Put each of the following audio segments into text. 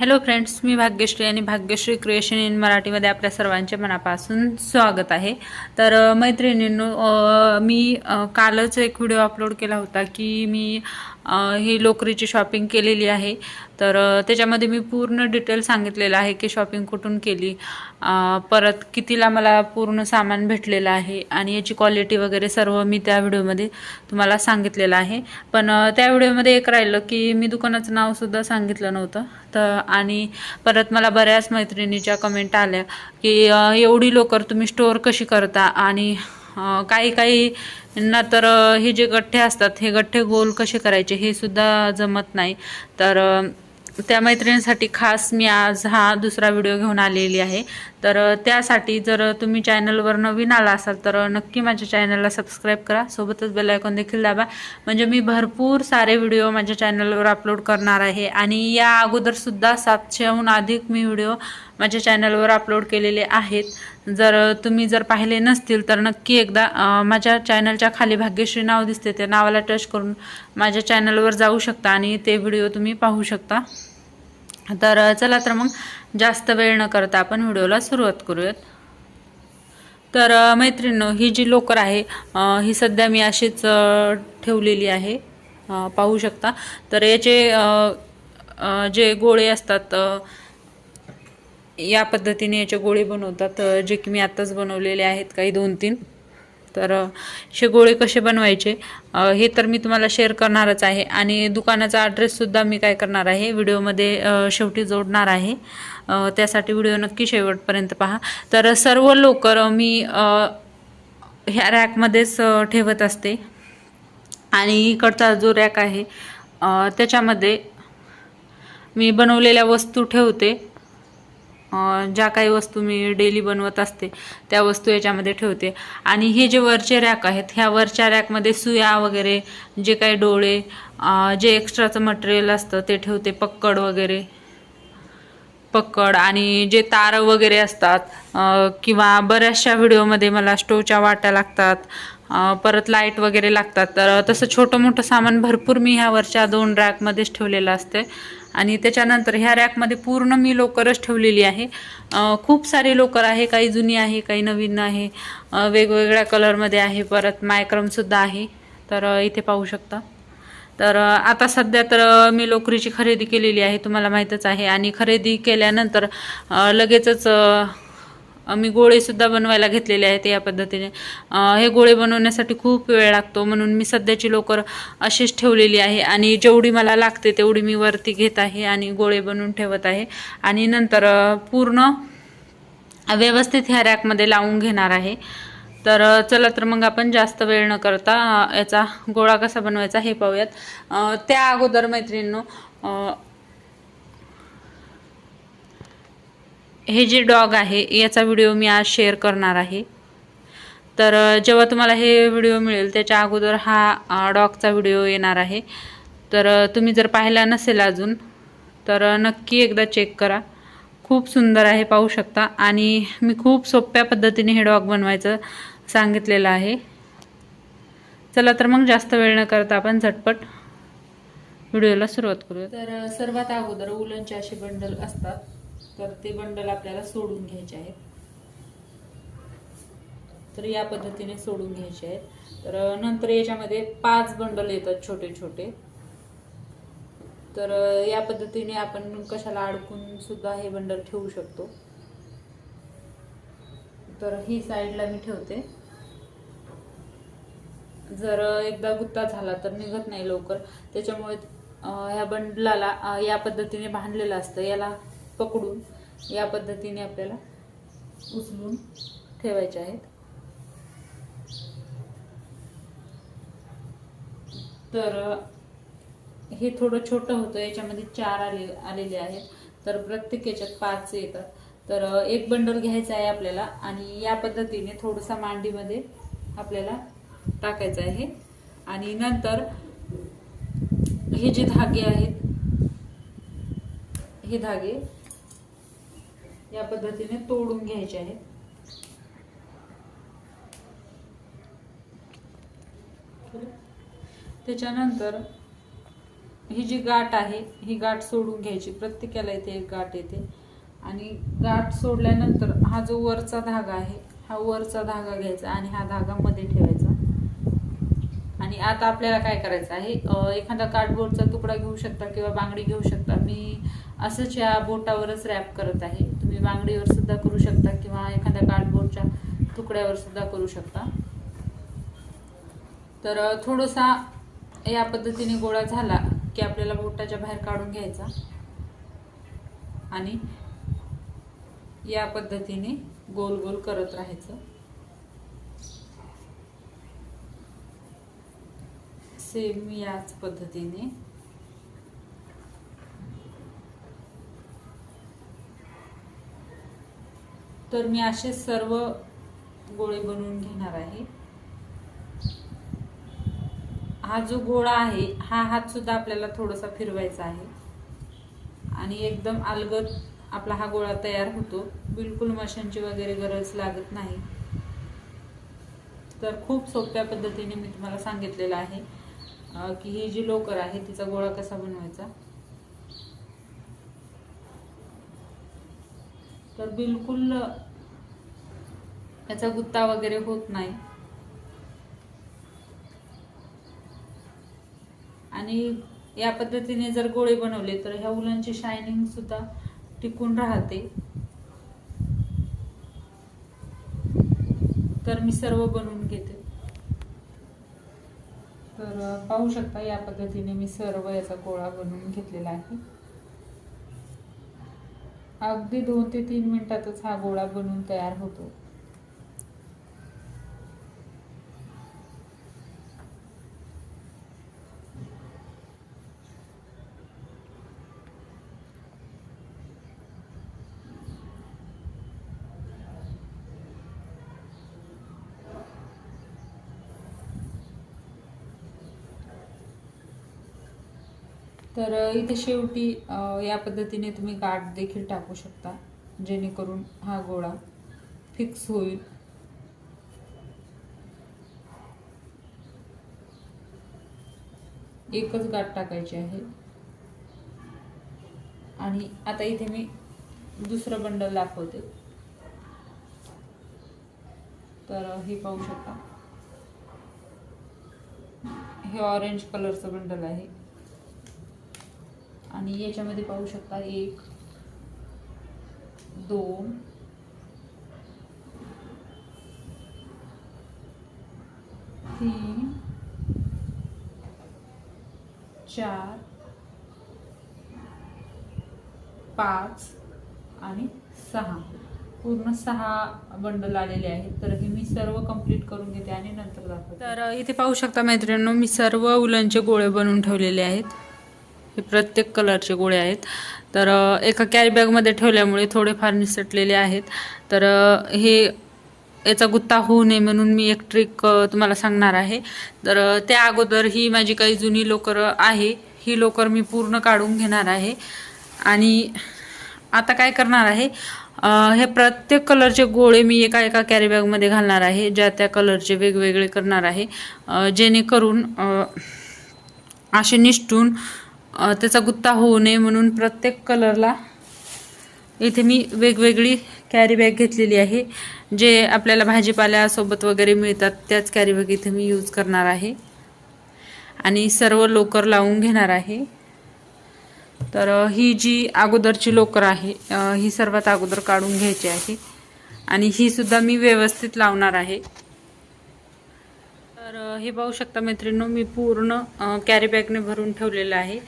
Hello friends मी भाग्यश्री आणि Bhagyashree creation in मराठीमध्ये आपल्या सर्वांचे मनापासून स्वागत आहे. तर मैत्रिणींनो मी कालच एक व्हिडिओ अपलोड केला होता की मी ही लोकरीची शॉपिंग केलेली आहे. तर त्याच्यामध्ये मी पूर्ण डिटेल सांगितलेलं आहे की शॉपिंग कुठून केली. परत कितीला मला पूर्ण सामान भेटलेलं आहे आणि याची क्वालिटी वगैरे सर्व मी त्या व्हिडिओमध्ये तुम्हाला सांगितलेलं आहे. पण त्या व्हिडिओमध्ये एक राहिलं की मी दुकानाचं नावसुद्धा सांगितलं नव्हतं. तर आणि परत मला बऱ्याच मैत्रिणीच्या कमेंट आल्या की एवढी लोकर तुम्ही स्टोअर कशी करता आणि काही काही ना तर हे जे गठ्ठे असतात हे गठ्ठे गोल कसे करायचे हे सुद्धा जमत नाही. तर त्या मैत्रिणींसाठी खास मी आज हा दुसरा व्हिडिओ घेऊन आलेली आहे. तर त्यासाठी जर तुम्ही चॅनलवर नवीन आला असाल तर नक्की माझ्या चॅनलला सबस्क्राईब करा. सोबतच बेलायकॉन देखील दाबा. म्हणजे मी भरपूर सारे व्हिडिओ माझ्या चॅनलवर अपलोड करणार आहे. आणि या अगोदरसुद्धा सातशेहून अधिक मी व्हिडिओ माझ्या चॅनलवर अपलोड केलेले आहेत. जर तुम्ही जर पाहिले नसतील तर नक्की एकदा माझ्या चॅनलच्या खाली भाग्यश्री नाव दिसते. त्या नावाला टच करून माझ्या चॅनलवर जाऊ शकता आणि ते व्हिडिओ तुम्ही पाहू शकता. तर चला तर मग जास्त वेळ न करता आपण व्हिडिओला सुरुवात करूयात. तर मैत्रिणीनं ही जी लोकर आहे ही सध्या मी अशीच ठेवलेली आहे. पाहू शकता. तर याचे जे गोळे असतात या पद्धतीने याचे गोळे बनवतात जे की मी आत्ताच बनवलेले आहेत काही दोन तीन तर असे गोळे कसे बनवायचे? हे तर मी तुम्हाला शेअर करणारच आहे. आणि दुकानाचा ॲड्रेससुद्धा मी काय करणार आहे? व्हिडिओमध्ये शेवटी जोडणार आहे. त्यासाठी व्हिडिओ नक्की शेवटपर्यंत पहा. तर सर्व लोकर मी ह्या रॅकमध्येच ठेवत असते. आणि इकडचा जो रॅक आहे त्याच्यामध्ये मी बनवलेल्या वस्तू ठेवते. ज्या काही वस्तू मी डेली बनवत असते त्या वस्तू याच्यामध्ये ठेवते. आणि हे जे वरचे रॅक आहेत ह्या वरच्या रॅकमध्ये सुया वगैरे जे काही डोळे जे एक्स्ट्राचं मटेरियल असतं ते ठेवते. पक्कड वगैरे. पक्कड आणि जे तार वगैरे असतात किंवा बऱ्याचशा व्हिडिओमध्ये मला स्टोवच्या वाट्या लागतात परत लाइट वगैरे लागतात. तर तसं छोटं मोठं सामान भरपूर मी ह्या वरच्या दोन रॅकमध्येच ठेवलेलं असते आणि त्याच्यानंतर ह्या रॅकमध्ये पूर्ण मी लोकरच ठेवलेली आहे. खूप सारी लोकर आहे काही जुनी आहे काही नवीन आहे. वेगवेगळ्या कलरमध्ये आहे परत मायक्रमसुद्धा आहे. तर इथे पाहू शकता. तर आता सध्या तर मी लोकरीची खरेदी केलेली आहे तुम्हाला माहीतच आहे. आणि खरेदी केल्यानंतर लगेचच मी गोळेसुद्धा बनवायला घेतलेले आहेत या पद्धतीने. हे गोळे बनवण्यासाठी खूप वेळ लागतो म्हणून मी सध्याची लोकर अशीच ठेवलेली आहे आणि जेवढी मला लागते तेवढी मी वरती घेत आहे आणि गोळे बनवून ठेवत आहे. आणि नंतर पूर्ण व्यवस्थित ह्या रॅकमध्ये लावून घेणार आहे. तर चला तर मग आपण जास्त वेळ न करता याचा गोळा कसा बनवायचा हे पाहूयात. त्या अगोदर मैत्रिणींनो हे जे डॉग आहे याचा व्हिडिओ मी आज शेअर करणार आहे. तर जेव्हा तुम्हाला हे व्हिडिओ मिळेल त्याच्या अगोदर हा डॉगचा व्हिडिओ येणार आहे. तर तुम्ही जर पाहिला नसेल अजून तर नक्की एकदा चेक करा. खूप सुंदर आहे पाहू शकता. आणि मी खूप सोप्या पद्धतीने हे डॉग बनवायचं सांगितलेलं आहे. चला तर मग जास्त वेळ न करता आपण झटपट व्हिडिओला सुरुवात करूया तर सर्वात अगोदर उलनचे असे बंडल असतात. तर ते बंडल आपल्याला सोडून घ्यायचे आहेत. तर या पद्धतीने सोडून घ्यायचे आहेत. तर नंतर याच्यामध्ये पाच बंडल येतात छोटे छोटे. तर या पद्धतीने आपण कशाला अडकून सुद्धा हे बंडल ठेवू शकतो. तर ही साईडला मी ठेवते. जर एकदा गुत्ता झाला तर निघत नाही लवकर. त्याच्यामुळे ह्या बंडलाला या पद्धतीने बांधलेलं असतं. याला पकडून या पद्धतीने आपल्याला उचलून ठेवायचे आहेत. तर हे थोडं छोटं होतं याच्यामध्ये चार आले आलेले आहेत. तर प्रत्येक याच्यात पाच येतात. तर एक बंडल घ्यायचा आहे आपल्याला आणि या पद्धतीने थोडंसा मांडीमध्ये आपल्याला टाकायचं आहे. आणि नंतर हे जे धागे आहेत हे धागे या पद्धतीने तोडून घ्यायचे आहेत. त्याच्यानंतर ही जी गाठ आहे ही गाठ सोडून घ्यायची. प्रत्येकाला इथे एक गाठ येते. आणि गाठ सोडल्यानंतर हा जो वरचा धागा आहे हा वरचा धागा घ्यायचा आणि हा धागा मध्ये ठेवायचा. आणि आता आपल्याला काय करायचं आहे? एखादा कार्डबोर्डचा तुकडा घेऊ शकता किंवा बांगडी घेऊ शकता. मी असंच या बोटावरच रॅप करत आहे. तुम्ही बांगडीवर सुद्धा करू शकता किंवा एखाद्या कार्डबोर्डच्या तुकड्यावर सुद्धा करू शकता. तर थोडासा या पद्धतीने गोळा झाला की आपल्याला बोटाच्या बाहेर काढून घ्यायचा. आणि या पद्धतीने गोल गोल करत राहायचं. सेम याच पद्धतीने. तर मी असे सर्व गोळे बनवून घेणार आहे. हा जो गोळा आहे हा हात सुद्धा आपल्याला थोडासा फिरवायचा आहे. आणि एकदम अलगद आपला हा गोळा तयार होतो. बिलकुल मशीनची वगैरे गरज लागत नाही. तर खूप सोप्या पद्धतीने मी तुम्हाला सांगितलेलं आहे की ही जी लोकर आहे तिचा गोळा कसा बनवायचा? तर बिलकुल याचा गुत्ता वगैरे होत नाही. आणि या पद्धतीने जर गोळे बनवले तर ह्या उलांची शायनिंग सुद्धा टिकून राहते. तर मी सर्व बनवून घेते. तर पाहू शकता या पद्धतीने मी सर्व याचा गोळा बनवून घेतलेला आहे. अगदी दोन ते तीन मिनटातच हा गोळा बनवून तयार होतो. तर इथे शेवटी या पद्धतीने तुम्ही गाठ देखील टाकू शकता जेणेकरून हा गोळा फिक्स होईल. एकच गाठ टाकायची आहे. आणि आता इथे मी दुसरं बंडल दाखवते. तर हे पाहू शकता. हे ऑरेंज कलरचं बंडल आहे. आणि याच्यामध्ये पाहू शकता एक दोन तीन चार पाच आणि सहा. पूर्ण सहा बंडल आलेले आहेत. तर हे मी सर्व कंप्लीट करून घेते आणि नंतर दाखवते. तर इथे पाहू शकता मैत्रिणींनो मी सर्व उलनचे गोळे बनवून ठेवलेले आहेत. हे प्रत्येक कलरचे गोळे आहेत. तर एका कॅरीबॅगमध्ये ठेवल्यामुळे थोडेफार निसटलेले आहेत. तर हे याचा गुत्ता होऊ नये म्हणून मी एक ट्रिक तुम्हाला सांगणार आहे. तर त्या अगोदर ही माझी काही जुनी लोकर आहे. ही लोकर मी पूर्ण काढून घेणार आहे. आणि आता काय करणार आहे? हे प्रत्येक कलरचे गोळे मी एका एका कॅरीबॅगमध्ये घालणार आहे. ज्या त्या कलरचे वेगवेगळे करणार आहे. जेणेकरून असे निष्ठून त्याचा गुत्ता होऊ नये म्हणून प्रत्येक कलरला इथे मी वेगवेगळी कॅरी बॅग घेतलेली आहे. जे आपल्याला भाजीपाल्यासोबत वगैरे मिळतात त्याच कॅरी बॅग इथे मी यूज करणार आहे. आणि सर्व लोकर लावून घेणार आहे. तर ही जी अगोदरची लोकर आहे ही सर्वात अगोदर काढून घ्यायची आहे. आणि ही सुद्धा मी व्यवस्थित लावणार आहे. तर हे पाहू शकता मैत्रिणींनो मी पूर्ण कॅरीबॅगने कॅरी बॅगने भरून ठेवलेलं आहे.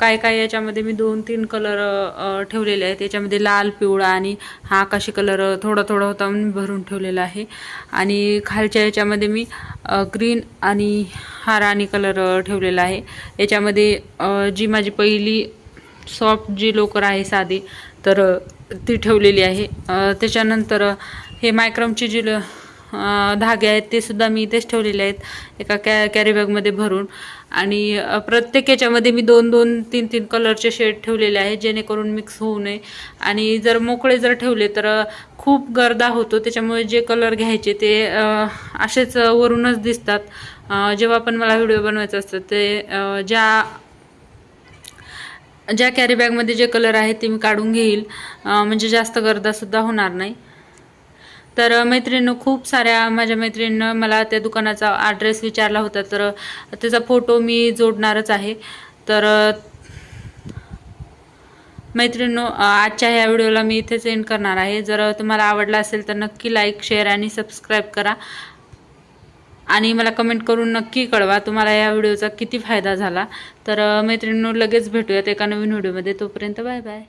काय काय याच्यामध्ये मी दोन तीन कलर ठेवलेले आहेत. याच्यामध्ये लाल पिवळा आणि हा आकाशी कलर थोडा थोडा होता म्हणून भरून ठेवलेला आहे. आणि खालच्या याच्यामध्ये मी ग्रीन आणि हा राणी कलर ठेवलेला आहे. याच्यामध्ये जी माझी पहिली सॉफ्ट जी लोकर आहे साधी तर ती ठेवलेली आहे. त्याच्यानंतर हे मायक्रमची जी ल- धागे आहेत ते सुद्धा मी इथेच ठेवलेले आहेत एका कॅ कॅरीबॅगमध्ये भरून. आणि प्रत्येक याच्यामध्ये मी दोन दोन तीन तीन कलरचे शेड ठेवलेले आहेत जेणेकरून मिक्स होऊ नये. आणि जर मोकळे जर ठेवले तर खूप गर्दा होतो. त्याच्यामुळे जे कलर घ्यायचे ते असेच वरूनच दिसतात. जेव्हा पण मला व्हिडिओ बनवायचा असतं ते ज्या ज्या कॅरीबॅगमध्ये जे कलर आहेत ते मी काढून घेईल. म्हणजे जास्त गर्दासुद्धा होणार नाही. तर मैत्रिणीनं खूप साऱ्या माझ्या मैत्रिणीनं मला त्या दुकानाचा ॲड्रेस विचारला होता. तर त्याचा फोटो मी जोडणारच आहे. तर मैत्रिणीनो आजच्या ह्या व्हिडिओला मी इथेच एंड करणार आहे. जर तुम्हाला आवडला असेल तर नक्की लाईक शेअर आणि सबस्क्राईब करा. आणि मला कमेंट करून नक्की कळवा तुम्हाला या व्हिडिओचा किती फायदा झाला. तर मैत्रिणींनो लगेच भेटूयात एका नवीन व्हिडिओमध्ये. तोपर्यंत बाय बाय